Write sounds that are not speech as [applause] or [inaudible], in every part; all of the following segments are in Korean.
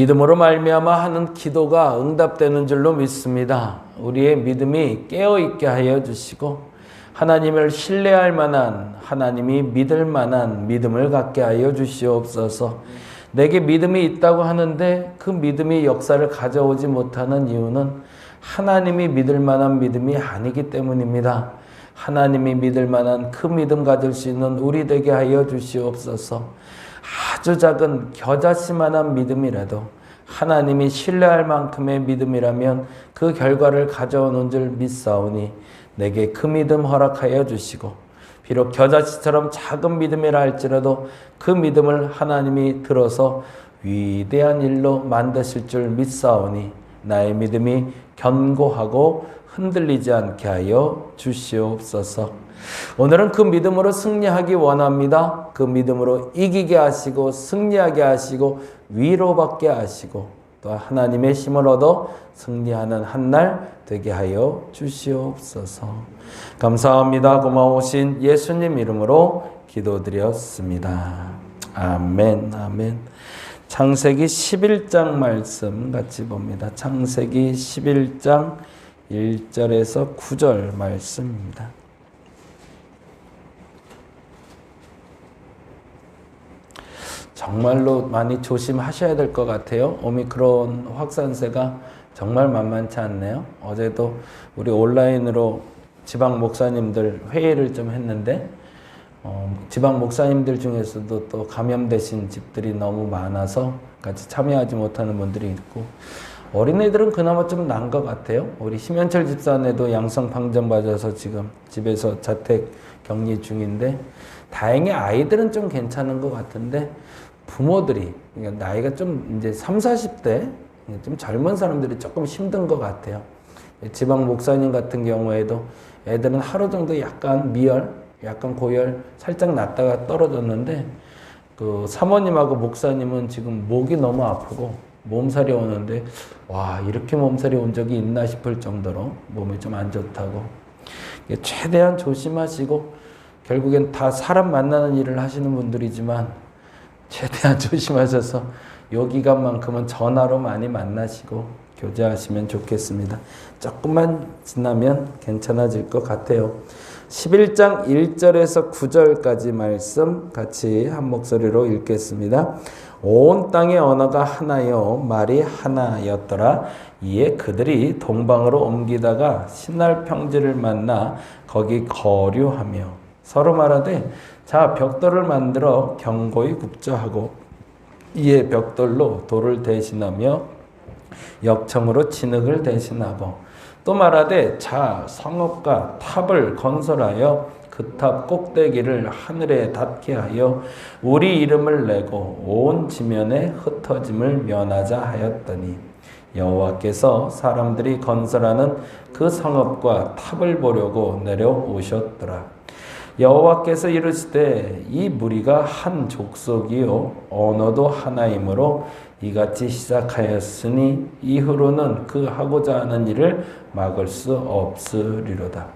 믿음으로 말미암아 하는 기도가 응답되는 줄로 믿습니다. 우리의 믿음이 깨어 있게 하여 주시고 하나님을 신뢰할 만한 하나님이 믿을 만한 믿음을 갖게 하여 주시옵소서. 내게 믿음이 있다고 하는데 그 믿음이 역사를 가져오지 못하는 이유는 하나님이 믿을 만한 믿음이 아니기 때문입니다. 하나님이 믿을 만한 그 믿음 가질 수 있는 우리 되게 하여 주시옵소서. 아주 작은 겨자씨만한 믿음이라도 하나님이 신뢰할 만큼의 믿음이라면 그 결과를 가져오는 줄 믿사오니 내게 그 믿음 허락하여 주시고 비록 겨자씨처럼 작은 믿음이라 할지라도 그 믿음을 하나님이 들어서 위대한 일로 만드실 줄 믿사오니 나의 믿음이 견고하고 흔들리지 않게 하여 주시옵소서. 오늘은 그 믿음으로 승리하기 원합니다. 그 믿음으로 이기게 하시고 승리하게 하시고 위로받게 하시고 또 하나님의 힘을 얻어 승리하는 한 날 되게 하여 주시옵소서. 감사합니다. 고마우신 예수님 이름으로 기도드렸습니다. 아멘. 아멘. 창세기 11장 말씀 같이 봅니다. 창세기 11장 1절에서 9절 말씀입니다. 정말로 많이 조심하셔야 될 것 같아요. 오미크론 확산세가 정말 만만치 않네요. 어제도 우리 온라인으로 지방 목사님들 회의를 좀 했는데 어, 지방 목사님들 중에서도 또 감염되신 집들이 너무 많아서 같이 참여하지 못하는 분들이 있고 어린애들은 그나마 좀 나은 것 같아요. 우리 심현철 집사네도 양성 방전 맞아서 지금 집에서 자택 격리 중인데 다행히 아이들은 좀 괜찮은 것 같은데 부모들이 그러니까 나이가 좀 이제 3, 40대 좀 젊은 사람들이 조금 힘든 것 같아요. 지방 목사님 같은 경우에도 애들은 하루 정도 약간 미열, 약간 고열 살짝 났다가 떨어졌는데 그 사모님하고 목사님은 지금 목이 너무 아프고 몸살이 오는데 와 이렇게 몸살이 온 적이 있나 싶을 정도로 몸이 좀 안 좋다고 최대한 조심하시고 결국엔 다 사람 만나는 일을 하시는 분들이지만 최대한 [laughs] 조심하셔서 요 기간만큼은 전화로 많이 만나시고 교제하시면 좋겠습니다. 조금만 지나면 괜찮아질 것 같아요. 11장 1절에서 9절까지 말씀 같이 한 목소리로 읽겠습니다. 온 땅의 언어가 하나요 말이 하나였더라. 이에 그들이 동방으로 옮기다가 신날 평지를 만나 거기 거류하며 서로 말하되 자 벽돌을 만들어 경고히 굽자하고 이에 벽돌로 돌을 대신하며 역청으로 진흙을 대신하고 또 말하되 자 성읍과 탑을 건설하여 그 탑 꼭대기를 하늘에 닿게 하여 우리 이름을 내고 온 지면에 흩어짐을 면하자 하였더니 여호와께서 사람들이 건설하는 그 성읍과 탑을 보려고 내려오셨더라. 여호와께서 이르시되 이 무리가 한 족속이요 언어도 하나이므로 이같이 시작하였으니 이후로는 그 하고자 하는 일을 막을 수 없으리로다.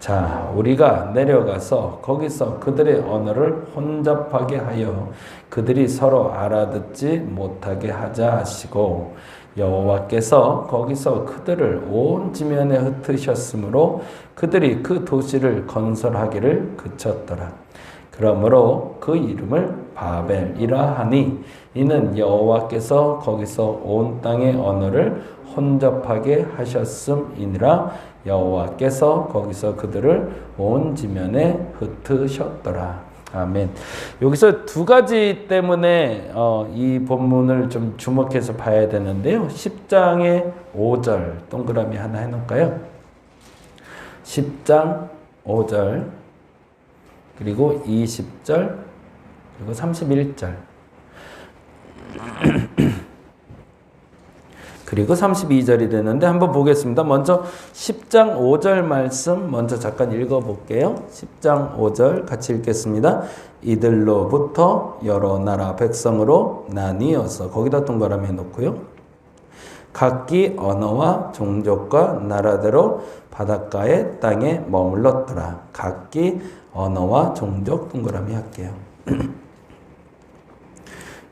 자, 우리가 내려가서 거기서 그들의 언어를 혼잡하게 하여 그들이 서로 알아듣지 못하게 하자 하시고 여호와께서 거기서 그들을 온 지면에 흩으셨으므로 그들이 그 도시를 건설하기를 그쳤더라. 그러므로 그 이름을 바벨이라 하니 이는 여호와께서 거기서 온 땅의 언어를 혼잡하게 하셨음이니라 여호와께서 거기서 그들을 온 지면에 흩으셨더라. 아멘. 여기서 두 가지 때문에 어, 이 본문을 좀 주목해서 봐야 되는데요. 10장의 5절 동그라미 하나 해놓을까요? 10장 5절 그리고 20절 그리고 31절 그리고 32절이 되는데 한번 보겠습니다. 먼저 10장 5절 말씀 먼저 잠깐 읽어 볼게요. 10장 5절 같이 읽겠습니다. 이들로부터 여러 나라 백성으로 나뉘어서 거기다 동그라미 놓고요. 각기 언어와 종족과 나라대로 바닷가의 땅에 머물렀더라. 각기 언어와 종족 동그라미 할게요. [clears throat]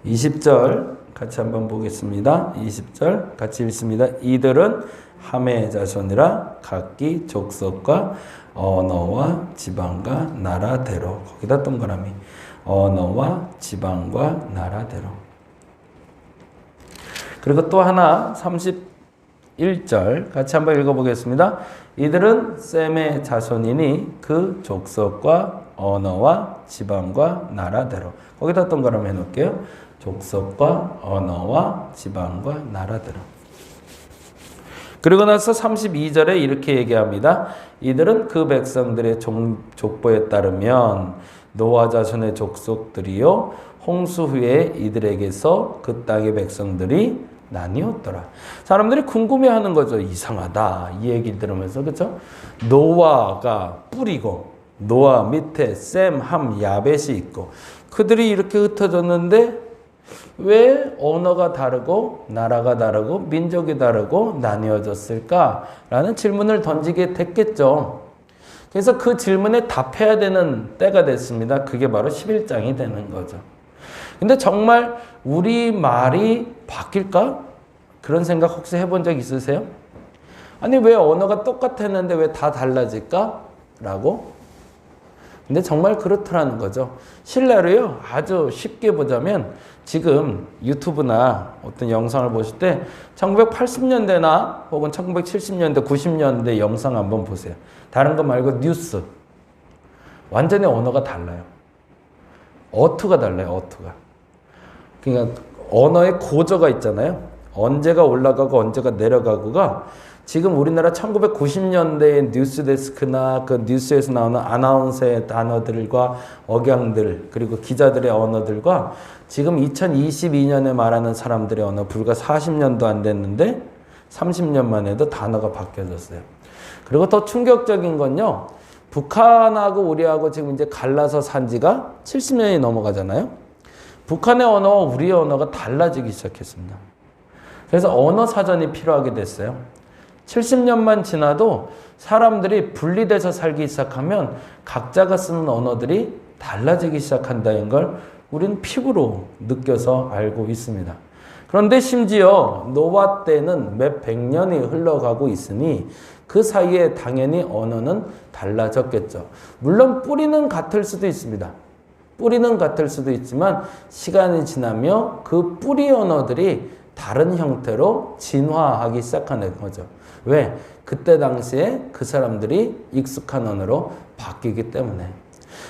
20절 같이 한번 보겠습니다. 20절 같이 읽습니다. 이들은 함의 자손이라 각기 족속과 언어와 지방과 나라대로 거기다 동그라미 언어와 지방과 나라대로 그리고 또 하나 31절 같이 한번 읽어보겠습니다. 이들은 셈의 자손이니 그 족속과 언어와 지방과 나라대로 거기다 동그라미 해놓을게요. 족속과 언어와 지방과 나라대로 그리고 나서 32절에 이렇게 얘기합니다. 이들은 그 백성들의 종, 족보에 따르면 노아 자손의 족속들이요 홍수 후에 이들에게서 그 땅의 백성들이 나뉘었더라. 사람들이 궁금해하는 거죠. 이상하다. 이 얘기 들으면서 그렇죠? 노아가 뿌리고 노아 밑에 셈, 함, 야벳이 있고 그들이 이렇게 흩어졌는데 왜 언어가 다르고 나라가 다르고 민족이 다르고 나뉘어졌을까라는 질문을 던지게 됐겠죠. 그래서 그 질문에 답해야 되는 때가 됐습니다. 그게 바로 11장이 되는 거죠. 근데 정말 우리 말이 바뀔까? 그런 생각 혹시 해본 적 있으세요? 아니, 왜 언어가 똑같았는데 왜 다 달라질까? 라고? 근데 정말 그렇더라는 거죠. 신뢰로요, 아주 쉽게 보자면 지금 유튜브나 어떤 영상을 보실 때 1980년대나 혹은 1970년대, 90년대 영상 한번 보세요. 다른 거 말고 뉴스. 완전히 언어가 달라요. 어투가 달라요, 어투가. 그러니까 언어의 고저가 있잖아요. 언제가 올라가고 언제가 내려가고가 지금 우리나라 1990년대의 뉴스 데스크나 그 뉴스에서 나오는 아나운서의 단어들과 억양들 그리고 기자들의 언어들과 지금 2022년에 말하는 사람들의 언어 불과 40년도 안 됐는데 30년만 해도 단어가 바뀌어졌어요. 그리고 더 충격적인 건요. 북한하고 우리하고 지금 이제 갈라서 산 지가 70년이 넘어가잖아요. 북한의 언어와 우리의 언어가 달라지기 시작했습니다. 그래서 언어 사전이 필요하게 됐어요. 70년만 지나도 사람들이 분리돼서 살기 시작하면 각자가 쓰는 언어들이 달라지기 시작한다는 걸 우리는 피부로 느껴서 알고 있습니다. 그런데 심지어 노아 때는 몇 백 년이 흘러가고 있으니 그 사이에 당연히 언어는 달라졌겠죠. 물론 뿌리는 같을 수도 있습니다. 뿌리는 같을 수도 있지만 시간이 지나며 그 뿌리 언어들이 다른 형태로 진화하기 시작하는 거죠. 왜? 그때 당시에 그 사람들이 익숙한 언어로 바뀌기 때문에.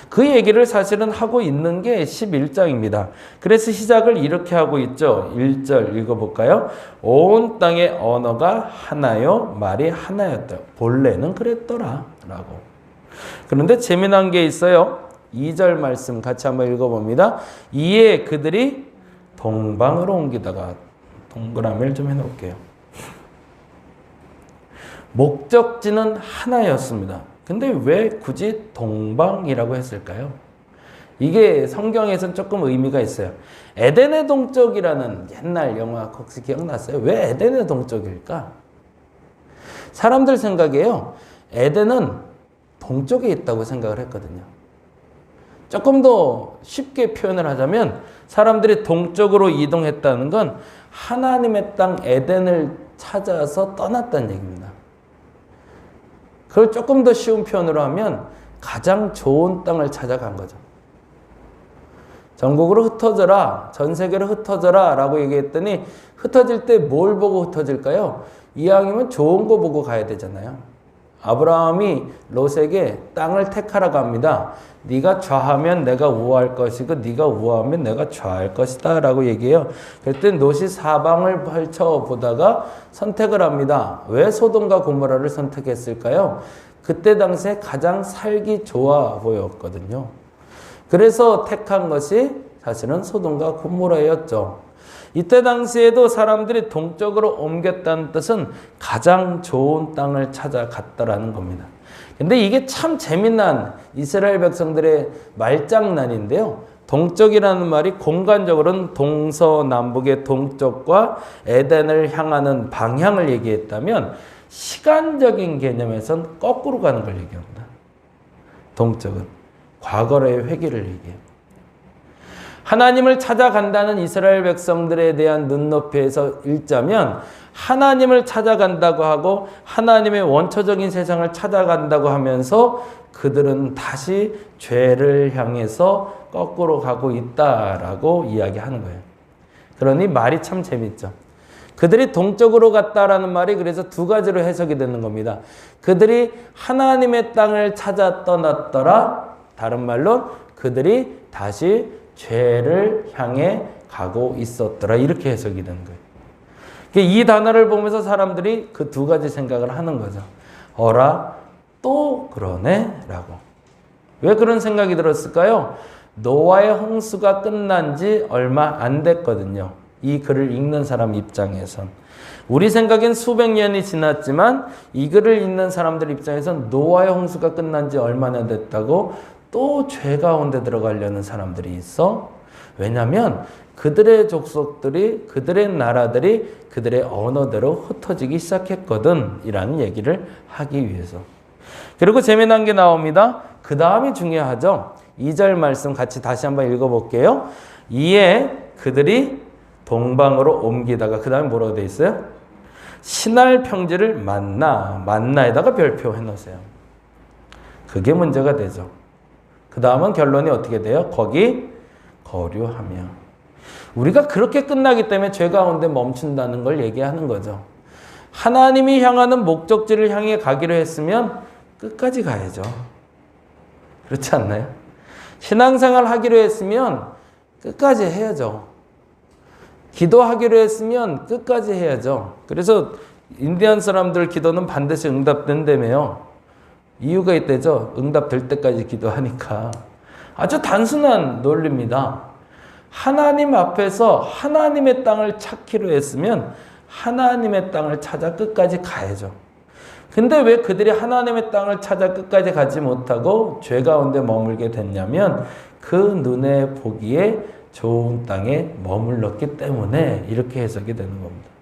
그 얘기를 사실은 하고 있는 게 11장입니다. 그래서 시작을 이렇게 하고 있죠. 1절 읽어볼까요? 온 땅의 언어가 하나요, 말이 하나였다. 본래는 그랬더라. 라고. 그런데 재미난 게 있어요. 2절 말씀 같이 한번 읽어봅니다. 이에 그들이 동방으로 옮기다가 동그라미를 좀 해놓을게요. 목적지는 하나였습니다. 근데 왜 굳이 동방이라고 했을까요? 이게 성경에선 조금 의미가 있어요. 에덴의 동쪽이라는 옛날 영화 혹시 기억났어요? 왜 에덴의 동쪽일까? 사람들 생각에요. 에덴은 동쪽에 있다고 생각을 했거든요. 조금 더 쉽게 표현을 하자면 사람들이 동쪽으로 이동했다는 건 하나님의 땅 에덴을 찾아서 떠났다는 얘기입니다. 그걸 조금 더 쉬운 표현으로 하면 가장 좋은 땅을 찾아간 거죠. 전국으로 흩어져라, 전 세계로 흩어져라 라고 얘기했더니 흩어질 때 뭘 보고 흩어질까요? 이왕이면 좋은 거 보고 가야 되잖아요. 아브라함이 롯에게 땅을 택하라고 합니다. 네가 좌하면 내가 우할 것이고 네가 우하면 내가 좌할 것이다 라고 얘기해요. 그랬더니 롯이 사방을 펼쳐 보다가 선택을 합니다. 왜 소돔과 고모라를 선택했을까요? 그때 당시에 가장 살기 좋아 보였거든요. 그래서 택한 것이 사실은 소돔과 고모라였죠. 이때 당시에도 사람들이 동쪽으로 옮겼다는 뜻은 가장 좋은 땅을 찾아갔다라는 겁니다. 근데 이게 참 재미난 이스라엘 백성들의 말장난인데요. 동쪽이라는 말이 공간적으로는 동서남북의 동쪽과 에덴을 향하는 방향을 얘기했다면 시간적인 개념에선 거꾸로 가는 걸 얘기합니다. 동쪽은 과거의 회기를 얘기해요. 하나님을 찾아간다는 이스라엘 백성들에 대한 눈높이에서 읽자면 하나님을 찾아간다고 하고 하나님의 원초적인 세상을 찾아간다고 하면서 그들은 다시 죄를 향해서 거꾸로 가고 있다라고 이야기하는 거예요. 그러니 말이 참 재밌죠. 그들이 동쪽으로 갔다라는 말이 그래서 두 가지로 해석이 되는 겁니다. 그들이 하나님의 땅을 찾아 떠났더라. 다른 말로 그들이 다시 죄를 향해 가고 있었더라. 이렇게 해석이 되는 거예요. 이 단어를 보면서 사람들이 그 두 가지 생각을 하는 거죠. 어라, 또 그러네? 라고. 왜 그런 생각이 들었을까요? 노아의 홍수가 끝난 지 얼마 안 됐거든요. 이 글을 읽는 사람 입장에선. 우리 생각엔 수백 년이 지났지만 이 글을 읽는 사람들 입장에선 노아의 홍수가 끝난 지 얼마나 됐다고 또 죄 가운데 들어가려는 사람들이 있어. 왜냐하면 그들의 족속들이 그들의 나라들이 그들의 언어대로 흩어지기 시작했거든. 이라는 얘기를 하기 위해서. 그리고 재미난 게 나옵니다. 그 다음이 중요하죠. 2절 말씀 같이 다시 한번 읽어볼게요. 이에 그들이 동방으로 옮기다가 그 다음에 뭐라고 돼 있어요? 신할 평지를 만나 만나에다가 별표 해놓으세요. 그게 문제가 되죠 그 다음은 결론이 어떻게 돼요? 거기 거류하며 우리가 그렇게 끝나기 때문에 죄 가운데 멈춘다는 걸 얘기하는 거죠. 하나님이 향하는 목적지를 향해 가기로 했으면 끝까지 가야죠. 그렇지 않나요? 신앙생활 하기로 했으면 끝까지 해야죠. 기도하기로 했으면 끝까지 해야죠. 그래서 인디안 사람들 기도는 반드시 응답된다며요. 이유가 있대죠. 응답 될 때까지 기도하니까. 아주 단순한 논리입니다. 하나님 앞에서 하나님의 땅을 찾기로 했으면 하나님의 땅을 찾아 끝까지 가야죠. 근데 왜 그들이 하나님의 땅을 찾아 끝까지 가지 못하고 죄 가운데 머물게 됐냐면 그 눈에 보기에 좋은 땅에 머물렀기 때문에 이렇게 해석이 되는 겁니다.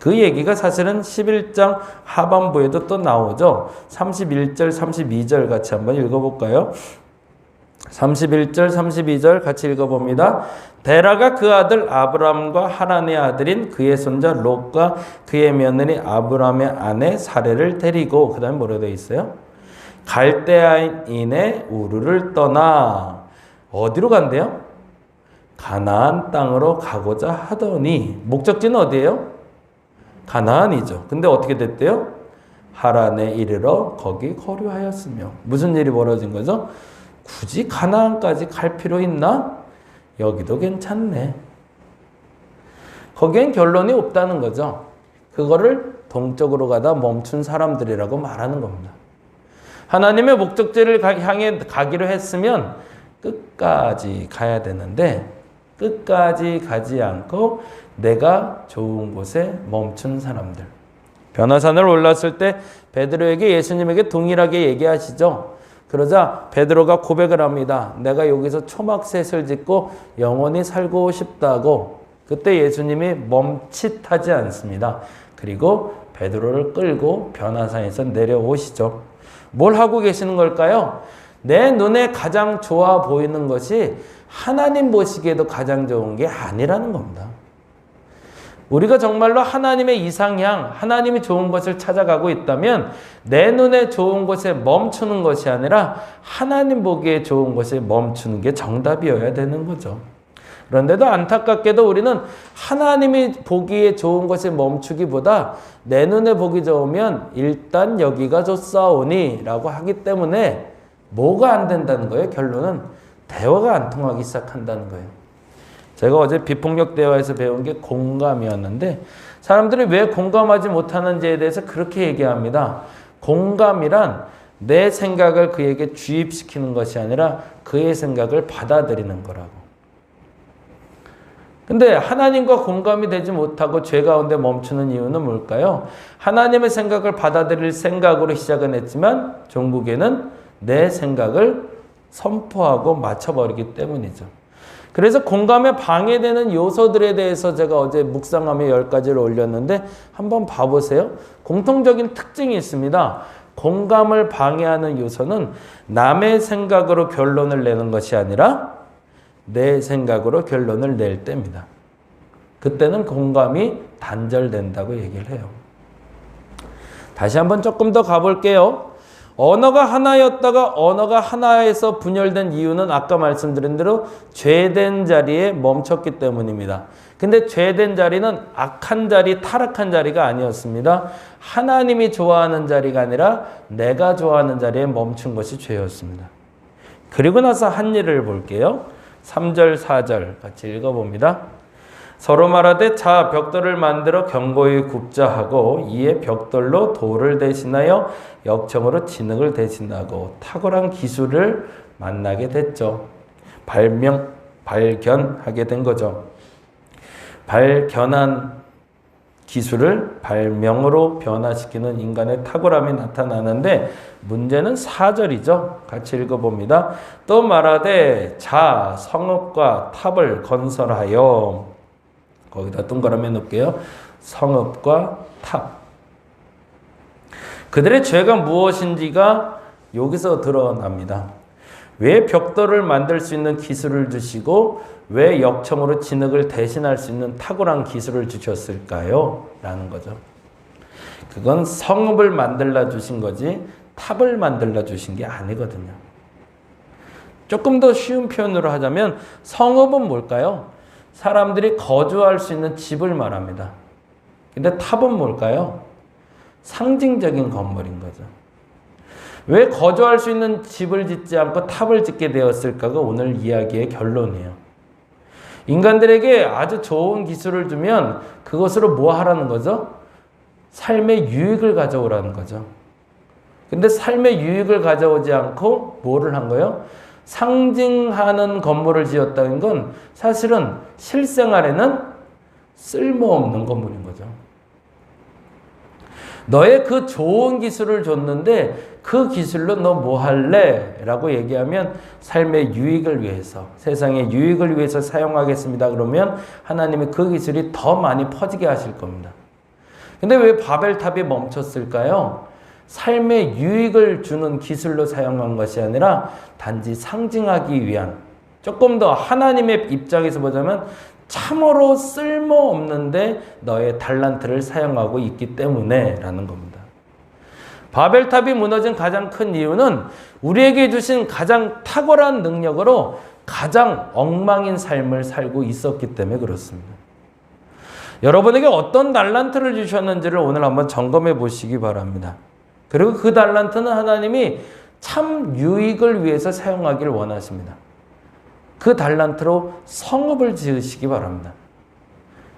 그 얘기가 사실은 11장 하반부에도 또 나오죠. 31절, 32절 같이 한번 읽어볼까요? 31절 32절 같이 읽어봅니다. 데라가 그 아들 아브람과 하란의 아들인 그의 손자 롯과 그의 며느리 아브람의 아내 사례를 데리고 그 다음에 뭐라 되어 있어요? 갈대아인의 우르를 떠나 어디로 간대요? 가나안 땅으로 가고자 하더니 목적지는 어디예요? 가나안이죠. 근데 어떻게 됐대요? 하란에 이르러 거기 거류하였으며 무슨 일이 벌어진 거죠? 굳이 가나안까지 갈 필요 있나? 여기도 괜찮네. 거기엔 결론이 없다는 거죠. 그거를 동쪽으로 가다 멈춘 사람들이라고 말하는 겁니다. 하나님의 목적지를 향해 가기로 했으면 끝까지 가야 되는데 끝까지 가지 않고 내가 좋은 곳에 멈춘 사람들. 변화산을 올랐을 때 베드로에게 예수님에게 동일하게 얘기하시죠. 그러자 베드로가 고백을 합니다. 내가 여기서 초막셋을 짓고 영원히 살고 싶다고 그때 예수님이 멈칫하지 않습니다. 그리고 베드로를 끌고 변화산에서 내려오시죠. 뭘 하고 계시는 걸까요? 내 눈에 가장 좋아 보이는 것이 하나님 보시기에도 가장 좋은 게 아니라는 겁니다. 우리가 정말로 하나님의 이상향, 하나님이 좋은 것을 찾아가고 있다면 내 눈에 좋은 것에 멈추는 것이 아니라 하나님 보기에 좋은 것에 멈추는 게 정답이어야 되는 거죠. 그런데도 안타깝게도 우리는 하나님이 보기에 좋은 것에 멈추기보다 내 눈에 보기 좋으면 일단 여기가 좋사오니 라고 하기 때문에 뭐가 안 된다는 거예요? 결론은 대화가 안 통하기 시작한다는 거예요. 제가 어제 비폭력 대화에서 배운 게 공감이었는데 사람들이 왜 공감하지 못하는지에 대해서 그렇게 얘기합니다. 공감이란 내 생각을 그에게 주입시키는 것이 아니라 그의 생각을 받아들이는 거라고. 근데 하나님과 공감이 되지 못하고 죄 가운데 멈추는 이유는 뭘까요? 하나님의 생각을 받아들일 생각으로 시작은 했지만 종국에는 내 생각을 선포하고 맞춰버리기 때문이죠. 그래서 공감에 방해되는 요소들에 대해서 제가 어제 묵상함에 10가지를 올렸는데 한번 봐보세요. 공통적인 특징이 있습니다. 공감을 방해하는 요소는 남의 생각으로 결론을 내는 것이 아니라 내 생각으로 결론을 낼 때입니다. 그때는 공감이 단절된다고 얘기를 해요. 다시 한번 조금 더 가볼게요. 언어가 하나였다가 언어가 하나에서 분열된 이유는 아까 말씀드린 대로 죄된 자리에 멈췄기 때문입니다. 근데 죄된 자리는 악한 자리, 타락한 자리가 아니었습니다. 하나님이 좋아하는 자리가 아니라 내가 좋아하는 자리에 멈춘 것이 죄였습니다. 그리고 나서 한 일을 볼게요. 3절, 4절 같이 읽어봅니다. 서로 말하되 자 벽돌을 만들어 견고히 굽자 하고 이에 벽돌로 돌을 대신하여 역청으로 진흙을 대신하고 탁월한 기술을 만나게 됐죠. 발명 발견하게 된 거죠. 발견한 기술을 발명으로 변화시키는 인간의 탁월함이 나타나는데 문제는 4절이죠. 같이 읽어봅니다. 또 말하되 자 성읍과 탑을 건설하여 거기다 동그라미 놓을게요. 성읍과 탑. 그들의 죄가 무엇인지가 여기서 드러납니다. 왜 벽돌을 만들 수 있는 기술을 주시고 왜 역청으로 진흙을 대신할 수 있는 탁월한 기술을 주셨을까요? 라는 거죠. 그건 성읍을 만들라 주신 거지 탑을 만들라 주신 게 아니거든요. 조금 더 쉬운 표현으로 하자면 성읍은 뭘까요? 사람들이 거주할 수 있는 집을 말합니다. 근데 탑은 뭘까요? 상징적인 건물인 거죠. 왜 거주할 수 있는 집을 짓지 않고 탑을 짓게 되었을까가 오늘 이야기의 결론이에요. 인간들에게 아주 좋은 기술을 주면 그것으로 뭐 하라는 거죠? 삶의 유익을 가져오라는 거죠. 근데 삶의 유익을 가져오지 않고 뭐를 한 거예요? 상징하는 건물을 지었다는 건 사실은 실생활에는 쓸모없는 건물인 거죠. 너의 그 좋은 기술을 줬는데 그 기술로 너 뭐 할래? 라고 얘기하면 삶의 유익을 위해서, 세상의 유익을 위해서 사용하겠습니다. 그러면 하나님이 그 기술이 더 많이 퍼지게 하실 겁니다. 근데 왜 바벨탑이 멈췄을까요? 삶의 유익을 주는 기술로 사용한 것이 아니라 단지 상징하기 위한 조금 더 하나님의 입장에서 보자면 참으로 쓸모없는데 너의 달란트를 사용하고 있기 때문에 라는 겁니다. 바벨탑이 무너진 가장 큰 이유는 우리에게 주신 가장 탁월한 능력으로 가장 엉망인 삶을 살고 있었기 때문에 그렇습니다. 여러분에게 어떤 달란트를 주셨는지를 오늘 한번 점검해 보시기 바랍니다. 그리고 그 달란트는 하나님이 참 유익을 위해서 사용하기를 원하십니다. 그 달란트로 성읍을 지으시기 바랍니다.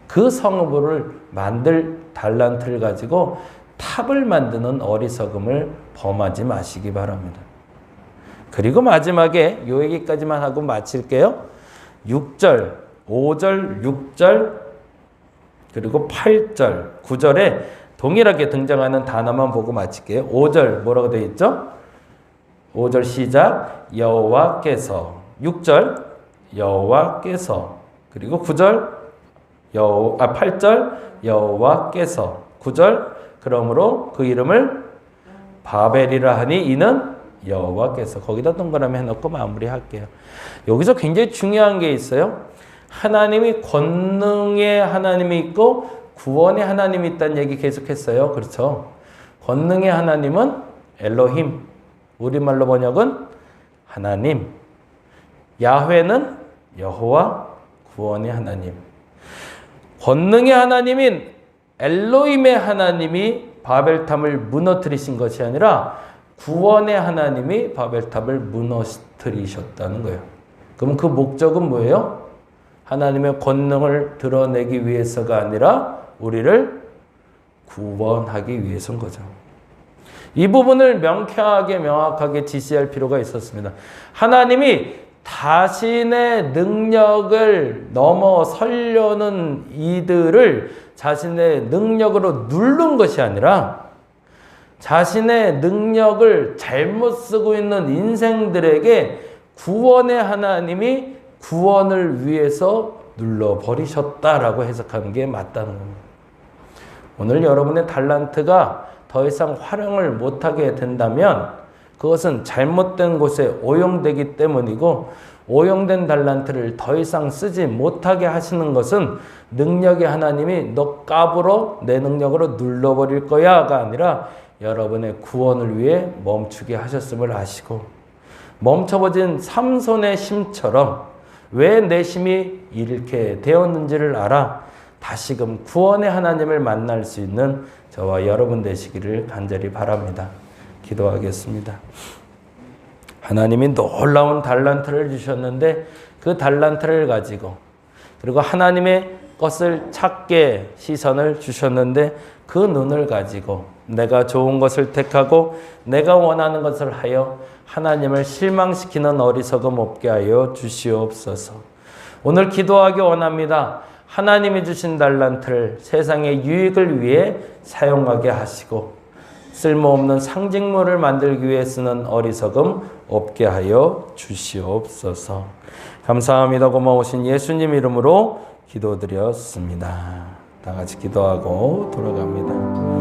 그 성읍을 만들 달란트를 가지고 탑을 만드는 어리석음을 범하지 마시기 바랍니다. 그리고 마지막에 요 얘기까지만 하고 마칠게요. 6절, 5절, 6절, 그리고 8절, 9절에 동일하게 등장하는 단어만 보고 마칠게요. 5절 뭐라고 되어 있죠? 5절 시작 여호와께서 6절 여호와께서 그리고 9절 여호 아 8절 여호와께서 9절 그러므로 그 이름을 바벨이라 하니 이는 여호와께서 거기다 동그라미 해놓고 마무리할게요. 여기서 굉장히 중요한 게 있어요. 하나님이 권능의 하나님이 있고 구원의 하나님이 있다는 얘기 계속했어요. 그렇죠? 권능의 하나님은 엘로힘, 우리말로 번역은 하나님. 야훼는 여호와 구원의 하나님. 권능의 하나님인 엘로임의 하나님이 바벨탑을 무너뜨리신 것이 아니라 구원의 하나님이 바벨탑을 무너뜨리셨다는 거예요. 그럼 그 목적은 뭐예요? 하나님의 권능을 드러내기 위해서가 아니라 우리를 구원하기 위해서인 거죠. 이 부분을 명쾌하게 명확하게 지시할 필요가 있었습니다. 하나님이 자신의 능력을 넘어서려는 이들을 자신의 능력으로 누른 것이 아니라 자신의 능력을 잘못 쓰고 있는 인생들에게 구원의 하나님이 구원을 위해서 눌러버리셨다라고 해석하는 게 맞다는 겁니다. 오늘 여러분의 달란트가 더 이상 활용을 못하게 된다면 그것은 잘못된 곳에 오용되기 때문이고 오용된 달란트를 더 이상 쓰지 못하게 하시는 것은 능력의 하나님이 너 까불어 내 능력으로 눌러버릴 거야가 아니라 여러분의 구원을 위해 멈추게 하셨음을 아시고 멈춰버진 삼손의 심처럼 왜 내 심이 이렇게 되었는지를 알아 다시금 구원의 하나님을 만날 수 있는 저와 여러분 되시기를 간절히 바랍니다. 기도하겠습니다. 하나님이 놀라운 달란트를 주셨는데 그 달란트를 가지고 그리고 하나님의 것을 찾게 시선을 주셨는데 그 눈을 가지고 내가 좋은 것을 택하고 내가 원하는 것을 하여 하나님을 실망시키는 어리석음 없게 하여 주시옵소서. 오늘 기도하기 원합니다. 하나님이 주신 달란트를 세상의 유익을 위해 사용하게 하시고 쓸모없는 상징물을 만들기 위해 쓰는 어리석음 없게 하여 주시옵소서. 감사합니다. 고마우신 예수님 이름으로 기도드렸습니다. 다 같이 기도하고 돌아갑니다.